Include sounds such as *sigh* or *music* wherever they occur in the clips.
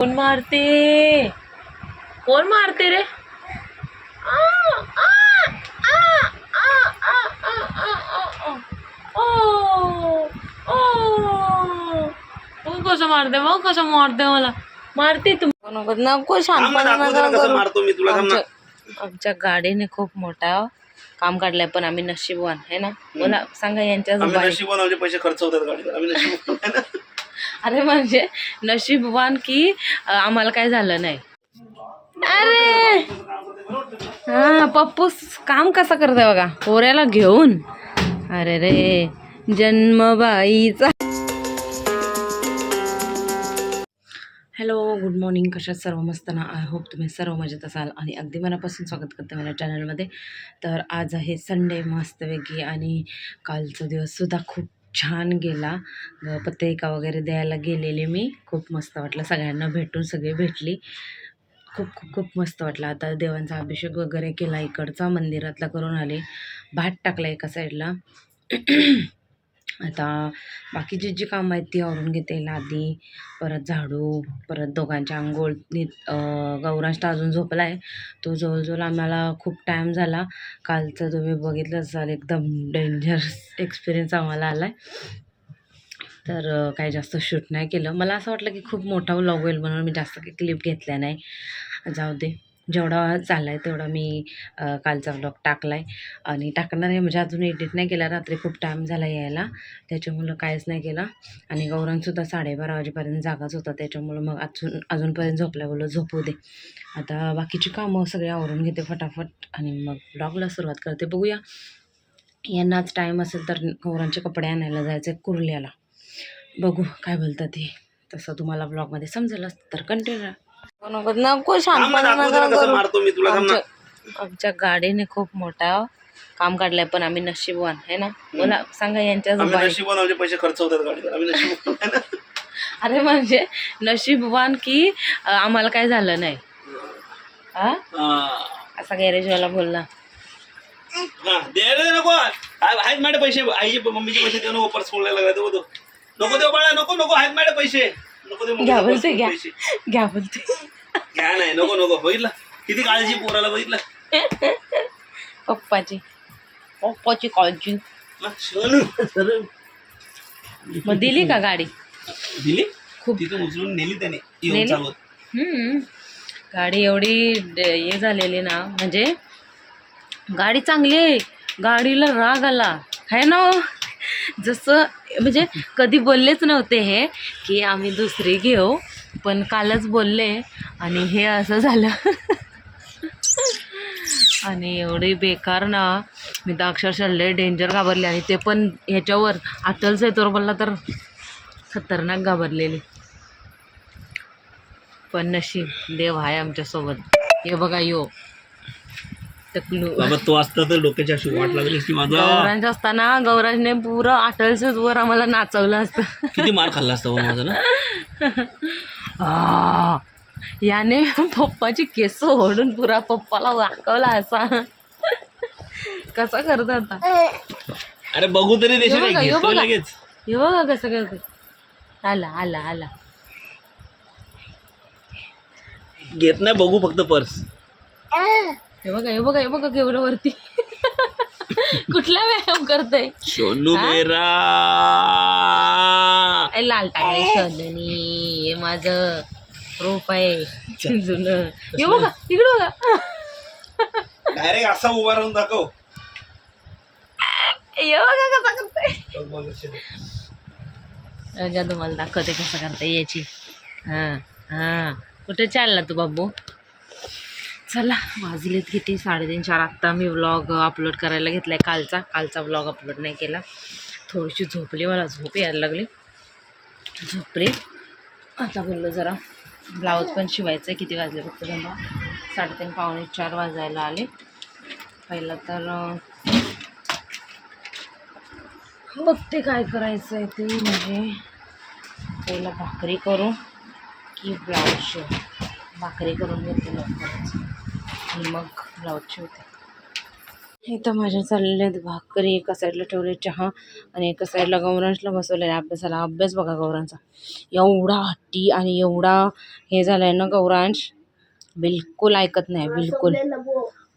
कोण मारते? कोण मारते रे? ओ, कसं मारते मग कसं मारते मला. मारते तू. नको नको मारतो मी तुला आमच्या- गाडीने खूप मोठा काम काढलाय पण आम्ही नशीबवान आहे ना? मला सांगा यांच्या आम्ही नशीब आमचे पैसे खर्च होतात गाडीवर आम्ही नशीब *laughs* अरे म्हणजे नशीबवान की आम्हाला काय झालं नाही. अरे! हा पप्पूस काम कसं करतोय बघा? पोऱ्याला घेऊन? अरे रे जन्मबाईचा. हॅलो गुड मॉर्निंग कशा सर्व मस्त ना? आय होप तुम्ही सर्व मजेत असाल आणि अगदी मनापासून स्वागत करते माझ्या चॅनलमध्ये तर आज आहे संडे मस्तपैकी आणि कालचा दिवससुद्धा खूप छान गेला. पत्रिका वगैरे द्यायला गेलेले मी. खूप मस्त वाटलं. सगळ्यांना भेटून सगळे भेटली. खूप खूप खूप मस्त वाटलं. आता देवांचा अभिषेक वगैरे केला इकडचा. मंदिरातला करून आले. भात टाकला एका साईडला आता बाकीची जी कामं आहेत ती आवरून घेते लादी परत झाडू परत दोघांच्या आंघोळ नीट गौरांश तर अजून झोपला आहे तो जवळजवळ आम्हाला खूप टाईम झाला. कालचं तुम्ही बघितलं असाल एकदम डेंजरस एक्सपिरियन्स आम्हाला आला आहे तर काही जास्त शूट नाही केलं. मला असं वाटलं की खूप मोठा व्लॉग होईल म्हणून मी जास्त काही क्लिप घेतल्या नाही. जाऊ दे. जेवढा झाला आहे तेवढा मी कालचा व्लॉग टाकला आहे आणि टाकणार आहे म्हणजे अजून एडिट नाही केला रात्री खूप टाईम झाला यायला. त्याच्यामुळं काहीच नाही केला. आणि गौरांसुद्धा साडेबारा वाजेपर्यंत जागाच होता. त्याच्यामुळं मग अजून अजूनपर्यंत झोपल्या झोपू दे. आता बाकीची कामं सगळे आवरून घेते फटाफट. आणि मग ब्लॉगला सुरुवात करते. बघूया. यांनाच टाईम असेल तर गौरांचे कपडे आणायला जायचे कुर्ल्याला. बघू काय बोलतात ते तसं तुम्हाला ब्लॉगमध्ये समजेलच तर कंटिन्यू नको. मारतो मी तुला. आमच्या गाडीने खूप मोठा काम काढलाय पण आम्ही नशीबवान है ना? बोला सांगा यांच्या नशिबाने आमचे पैसे खर्च होतात गाडीवर आम्ही नशीब *laughs* अरे म्हणजे नशीबवान की आम्हाला काय झालं नाही? हा? असा गॅरेजवाला बोलला. नको. आहेत माझे पैसे. आईचे मम्मीचे पैसे देऊ नको पर्स फोडला लागला देऊ नको देऊ बाळा नको नको. आहेत माझे पैसे. घ्या बोलते घ्या. घ्या बोलते घ्या नाही नको नको. बघितलं? किती काळजी पोराला बघितलं? पप्पाची. पप्पाची काळजी. मग दिली का गाडी? दिली? खूप. उचलून नेली त्याने येऊन नेली? चालवत. हम्म. गाडी एवढी ड- हे झालेली ना म्हणजे गाडी चांगली आहे. गाडीला राग आला. है ना? हो? जसं म्हणजे कधी बोललेच नव्हते हे की आम्ही दुसरी घेऊ पण कालच बोलले आणि हे असं झालं. आणि एवढी बेकार ना मी तर अक्षरशः लय डेंजर घाबरले आणि ते पण ह्याच्यावर अटल सेतूर बोलला तर खतरनाक घाबरलेली. पण नशीब देव आहे आमच्यासोबत. हे बघा यो. बाबा तो असता तर डोक्याच्या अशी वाट लागली असती माझा. गौरांज असताना गौराजने पुरं अटलसेच वर आम्हाला नाचवलं असतं. किती मार खाल्ला असता माझा ना? आ, याने पप्पाची केस ओढून पुरा पप्पाला वाकवला असा. कसा करत आता अरे बघू तरी देशील. लगेच. हे बघा कसं करत आला आला आला. घेत नाही बघू फक्त पर्स. हे बघा हे बघा हे बघा केवढं वरती कुठला व्यायाम करतोय? सोनू? मेरा. ए, लाल टाकले शोधनी हे माझं रोप आहे. जुनं. हे बघा इकडं बघा. डायरेक्ट असा उभा राहून दाखव. हे बघा कसा करतोय. राजा तुम्हाला दाखवते कसं करता याची. हां हां. कुठे चालला तू बाबू? चला वाजलेत किती? साडेतीन चार. आत्ता मी व्लॉग अपलोड करायला घेतला आहे कालचा. कालचा व्लॉग अपलोड नाही केला. थोडीशी झोपली मला झोप यायला लागली. झोपली. आता बोललो जरा ब्लाऊज पण शिवायचं आहे किती वाजले फक्त जमा साडेतीन पावणे चार वाजायला आले. पहिला तर बघते काय करायचं आहे ते. म्हणजे पहिला भाकरी करू की ब्लाऊज शिव? भाकरी करून घेते लवकरच. आणि मग ब्लाऊज शिवते इथं माझ्या चाललेल्या आहेत. भाकरी एका साईडला ठेवले चहा आणि एका साईडला गौरांशला बसवलेला आहे. अभ्यासाला अभ्यास बघा गौरांचा. एवढा हट्टी आणि एवढा हे झालाय ना गौरांश? बिलकुल ऐकत नाही बिलकुल.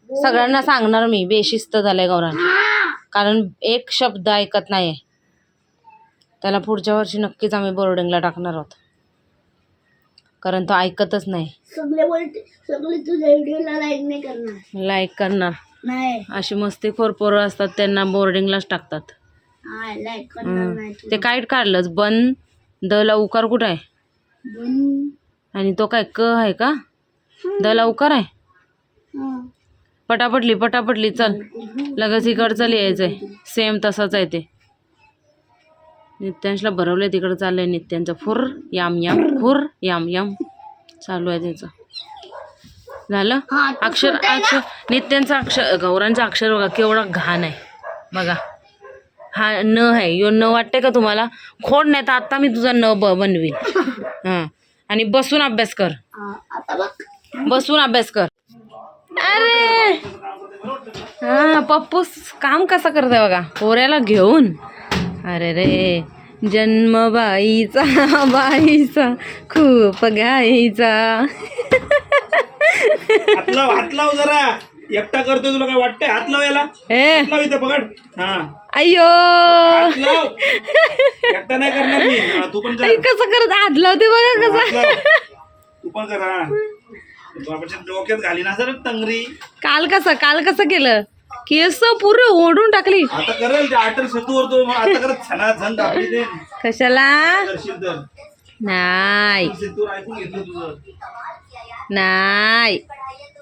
सगळ्यांना सांगणार मी बेशिस्त झालाय गौरांश. कारण एक शब्द ऐकत नाही त्याला पुढच्या वर्षी नक्कीच आम्ही बोर्डिंगला टाकणार आहोत. कारण तो ऐकतच नाही. सगळे बोलते सगळे तुझ्या व्हिडिओला लाईक नाही करणार. लाईक करणार. नाही. अशी मस्तीखोर पोरं असतात त्यांना बोर्डिंगलाच टाकतात. हा लाईक करणार. नाही ते. काय काढलंच. बन द लवकर कुठं आहे? बन. आणि तो काय क आहे का? द लवकर आहे? हा. पटापटली पटापटली चल. लगेच इकडचं लिहायचंय. सेम तसंच आहे ते. नित्यांशला भरवलंय तिकडं चाललंय नित्यांचं. फुर याम याम फुर. याम याम. चालू आहे त्याचं. झालं? अक्षर? अक्षर नित्यांचं अक्षर गौरांचं अक्षर बघा केवढा घाण आहे. बघा. हा न आहे. यो न वाटते का तुम्हाला? खोड नाही तर आता मी तुझा न ब बनवील हां. आणि बसून अभ्यास कर. बसून अभ्यास कर. अरे! हा पप्पूस काम कसं करतोय बघा? पोऱ्याला घेऊन. अरे रे जन्म बाईचा बाईचा खूप गाईचा हात लाव हात लाव जरा. एकटा करतोय तुला काय वाटतंय? हात लाव याला. हात लाव इथं पकड. हा. अय्यो. हात लाव. एकटा नाही करणार मी. हा, तू पण आई, कसं करत? हात लावते बघा हात कसा. लाव. तू पण कर हा. बाबाच्या डोक्यात घाली ना सर टंगरी काल कसं? काल कसं केलं? केस पुरे ओढून टाकली. आता करेल ते अटल सेतूवर तो मग आता करत छना झन आपली ते. कशाला? करशील तर. नाही. अटल सेतूवर ऐकून घेतलं तुझं. नाही.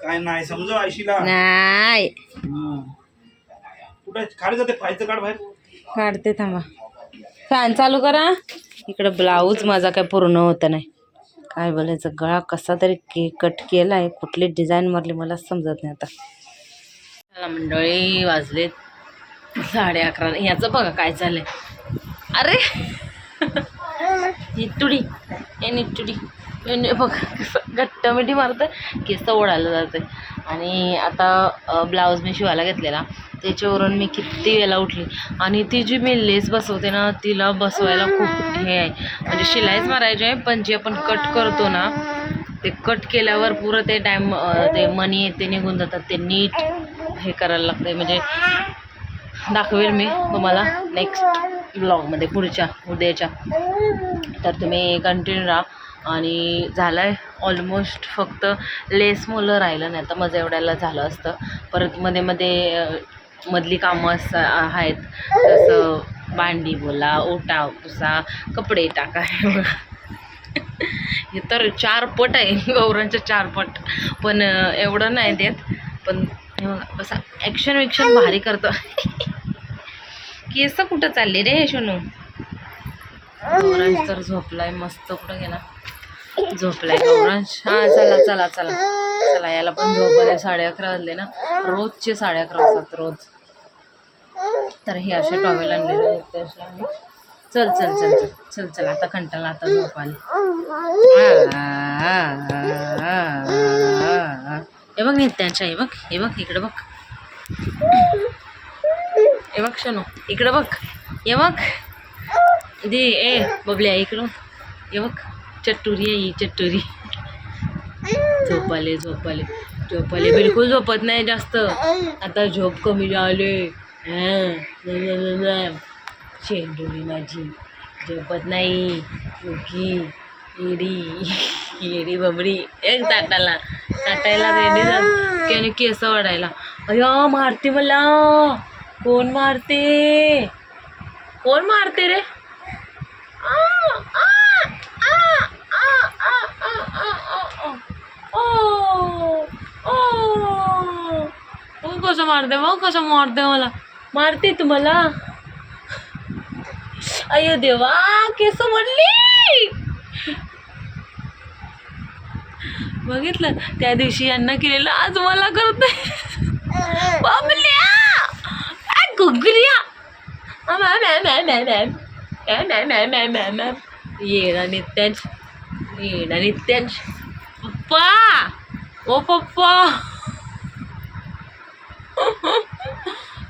काय नाही समजव आयशीला नाही. हं. कुठे खाली जाते फायचं काढ बाहेर. काढते थांबा. फॅन चालू करा. इकडं ब्लाऊज माझा काय पूर्ण होतं नाही. काय बोलायचं गळा कसा तरी के कट केला आहे कुठली डिझाईन मारली मला समजत नाही आता. चला मंडळी वाजलेत साडे अकरा. ह्याचं बघा काय चाललंय. अरे! निटुडी हे निटुडी हे बघ घट्ट मिठी मारतं केस ओढायला जाते आणि आता ब्लाऊज मी शिवायला घेतलेला. त्याच्यावरून मी किती वेळा उठली. आणि ती जी मी लेस बसवते ना तिला बसवायला खूप हे आहे. म्हणजे शिलाईच मारायची आहे पण जे आपण कट करतो ना ते कट केल्यावर पुरं ते टाईम ते मनी ते निघून जातात. ते नीट हे करायला लागते म्हणजे दाखवेल मी तुम्हाला नेक्स्ट ब्लॉगमध्ये पुढच्या उद्याच्या. तर तुम्ही कंटिन्यू राहा. आणि झालं आहे ऑलमोस्ट फक्त लेस मुलं राहिलं नाही. तर माझं एवढ्याला झालं असतं. परत मध्ये मध्ये मधली कामं असं आहेत. जसं भांडी बोला ओटा पुसा कपडे टाका. हे बघा. हे तर चार पट आहे. *laughs* गौरांचे चार पट. पण एवढं नाही देत. पण हे बघा, बसा ॲक्शन विक्शन भारी करतो. केस कुठं चालले रे शोनू गौरांश तर झोपलाय मस्त कुठं गेला? झोपलाय. गौरांश हा चला चला चला. चला याला पण झोप आले. साडे अकरा वाजले ना. रोजचे साडे अकरा वाजतात रोज. तर हे असे टॉवेल आणलेले चल चल चल चल चल चल. आता कंटाळा आता झोप हे बघ नित्यांच्या हे बघ हे बघ इकडे बघ. हे बघ शनो इकडे बघ. हे बघ. दे ए बबल्या इकडं हे बघ. चट्टुरी आहे ही चट्टुरी झोपाले झोपाले. झोपाले बिलकुल झोपत नाही जास्त. आता झोप कमी झाले. शेंडुरी माझी. झोपत नाही. उगी इडी. किडी बबडी एक ताटाला. ताटायला रेडी जाते आणि केस वाढायला. अय मारते मला. कोण मारते? कोण मारते रे? कसं मारते मग कसं मारते मला. मारते तुम्हाला अयो देवा केस म्हणली बघितलं त्या दिवशी यांना केलेलं आज मला करत गुगरिया येणा नित्यांश येणा नित्यांश पप्पा ओ पप्पा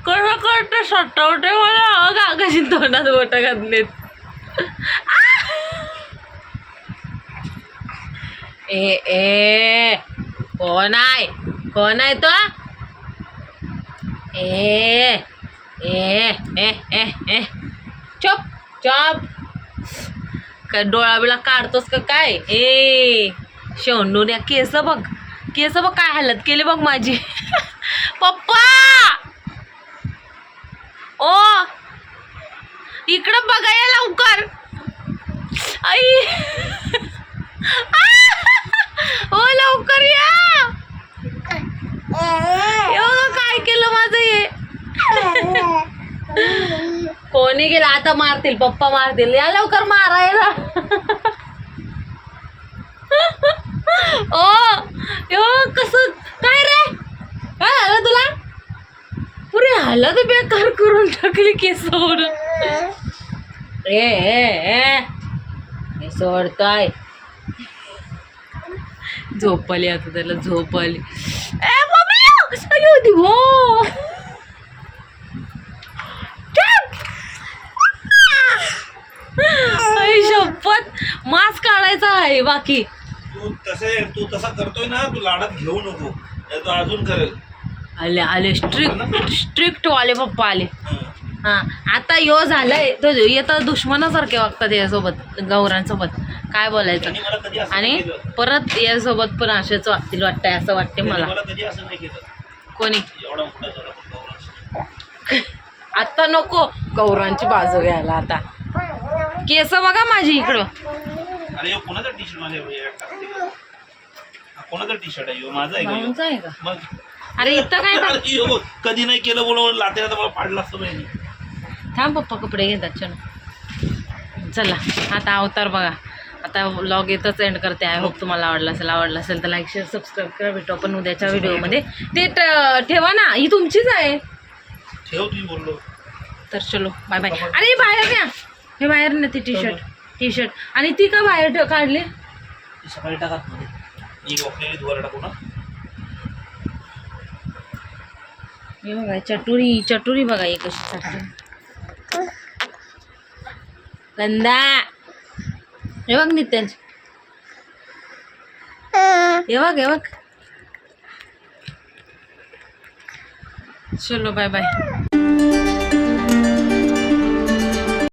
कडा कडा सटवटे मला अगा कशी तोंडात बोट घातलेत ए ए कोण आहे? कोण आहे तो? ए ए ए ए ए. चप काय डोळा बिळा काढतोस का काय? ए शेवणून केस बघ. केस बघ काय हालत केली बघ माझी. *laughs* पप्पा! ओ! इकडं बघा या लवकर. आई! *laughs* हो लवकर या. काय केलं माझं हे. कोणी गेला? आता मारतील पप्पा मारतील. या लवकर मारायला. ओ यो कस काय रे? काय झालं तुला? पुरे हालत बेकार करून टाकली केस ए ए सोडतोय. झोप आली आता त्याला झोप आली! अयो दिवो आई शपथ. मास्क काढायचा आहे बाकी. तू तसे तू तसा करतोय ना तू लाडात घेऊ नको. नाही तो अजून करेल. आले आले स्ट्रिक्ट स्ट्रिक्ट वाले पप्पा आले. हं. हा आता यो झालंय तो येतं दुश्मनासारखे वागतात यासोबत गौरांसोबत. काय बोलायचं? आणि परत यासोबत पण असेच वागतील वाटतंय असं वाटते मला. कोणी? एवढा मोठा झाला पण गौरांश. आता नको गौरांची बाजू घ्यायला आता. केस बघा माझी इकडं. कोणाचा टी शर्ट? हा कोणाचा टी शर्ट आहे? माझा आहे का? अरे इथं काय *laughs* कधी नाही केलं बोलून लाते मला पाडलं असतं थांब पप्पा कपडे घेतात चलो. चला आता अवतार बघा. आता व्लॉग येतच एंड करते. आय होप तुम्हाला आवडला असेल आवडला असेल तर लाईक शेअर सबस्क्राईब करा. भेटू आपण उद्याच्या व्हिडिओमध्ये ते ट- ठेवा ना ही तुमचीच आहे. ठेव तुम्ही बोललो. तर चलो बाय बाय अरे हे बाहेर न्या हे बाहेर ना ती टी शर्ट टी शर्ट आणि ती का बाहेर ठेव- काढली? ती सकाळी टाकात मध्ये ही वाकलेली धुवायला टाकू ना. हे बघा चटुरी चटुरी बघा एक कशी टाकली गंदा. हे बघ नित्यांश हे. बघ हे बघ. चलो बाय बाय